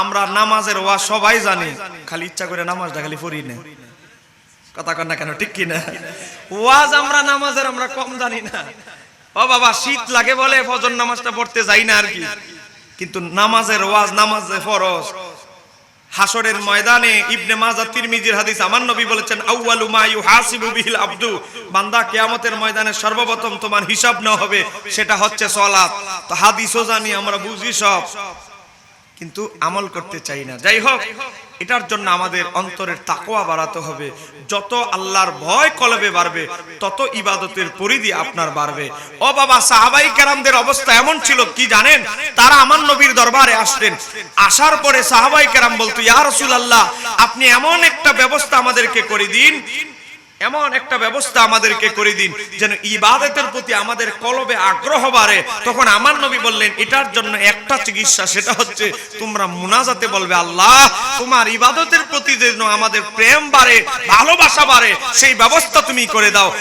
আমরা নামাজের ওয়া সবাই জানি। খালি ইচ্ছা করে নামাজটা খালি পড়ি না। কথা কন না কেন, ঠিক কি না? ওয়াজ আমরা নামাজের, আমরা কম জানি না। ও বাবা, শীত লাগে বলে ফজর নামাজটা পড়তে যাই না আর কি। কিন্তু নামাজের ওয়াজ নামাজে ফরজ। হাসরের ময়দানে ইবনে মাজা তিরমিজির হাদিস আমার নবী বলেছেন, আউয়ালু মা ইউহাসিবু বিহিল আবদু। বান্দা কিয়ামতের ময়দানে সর্বপ্রথম তোমার হিসাব না হবে, সেটা হচ্ছে সালাত তো হাদিসও জানি, আমরা বুঝি সব। কিন্তু আমল করতে চাই না। যাই হোক এটার জন্য আমাদের অন্তরের তাকোয়া বাড়াতে হবে। যত আল্লাহর ভয় কলবে বাড়বে, তত ইবাদতের পরিধি আপনার বাড়বে। ও বাবা, সাহাবাই কেরামদের অবস্থা এমন ছিল, কি জানেন? তারা আমার নবীর দরবারে আসতেন আসার পরে সাহাবাই কেরাম বলতো, ইয়া রাসূলুল্লাহ, আপনি এমন একটা ব্যবস্থা আমাদেরকে করে দিন এমন একটা ব্যবস্থা আমাদেরকে করে দিন, যেন ইবাদতের প্রতি আমাদের কলবে আগ্রহ বাড়ে। তখন আমার নবী বললেন, এটার জন্য একটা চিকিৎসা, সেটা হচ্ছে তোমরা মুনাজাতে বলবে, আল্লাহ, তোমার ইবাদতের প্রতি যেন আমাদের প্রেম বাড়ে, ভালোবাসা বাড়ে, সেই ব্যবস্থা তুমি করে দাও।